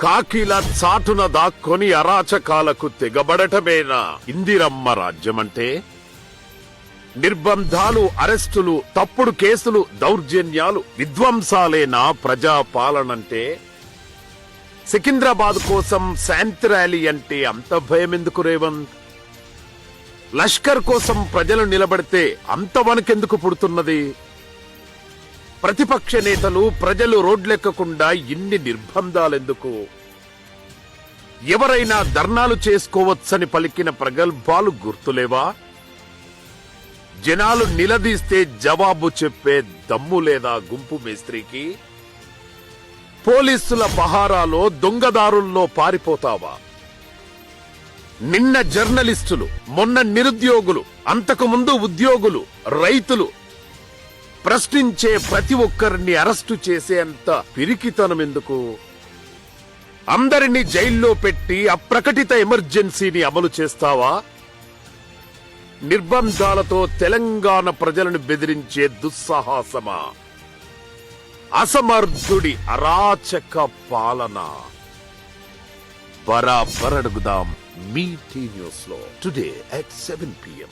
కాకిల చాటున దాక్కొని అరాచకాలకు తెగబడటమేనా? ఇందిరమ్మ రాజ్యమంటే? నిర్బంధాలు అరెస్టులు తప్పుడు కేసులు దౌర్జన్యాలు విధ్వంసాలేనా ప్రజాపాలనంటే? సికింద్రాబాద్ కోసం శాంతి ర్యాలీ అంటే అంత భయం ఎందుకు రేవంత్? లష్కర్ కోసం ప్రజలు నిలబడితే అంత వనకెందుకు పుడుతున్నది? ప్రతిపక్ష నేతలు ప్రజలు రోడ్లెక్కకుండా ఇన్ని నిర్బంధాలెందుకు? ఎవరైనా ధర్నాలు చేసుకోవచ్చని పలికిన ప్రగల్భాలు గుర్తులేవా? జనాలు నిలదీస్తే జవాబు చెప్పే దమ్ము లేదా గుంపు మేస్త్రికి పోలీసుల పహారాలో దొంగదారుల్లో పారిపోతావా? నిన్న జర్నలిస్టులు మొన్న నిరుద్యోగులు అంతకు ముందు ఉద్యోగులు రైతులు ప్రశ్నించే ప్రతి ఒక్కరిని అరెస్టు చేసేంత పిరికితనం ఎందుకు అందరినీ జైల్లో పెట్టి అప్రకటిత ఎమర్జెన్సీని అమలు చేస్తావా? నిర్బంధాలతో తెలంగాణ ప్రజలను బెదిరించే దుస్సాహసమా? అసమర్థుడి అరాచక పాలన? బరాబర్ అడుగుదాం మీ టీ న్యూస్లో టుడే అట్ సెవెన్ పిఎం.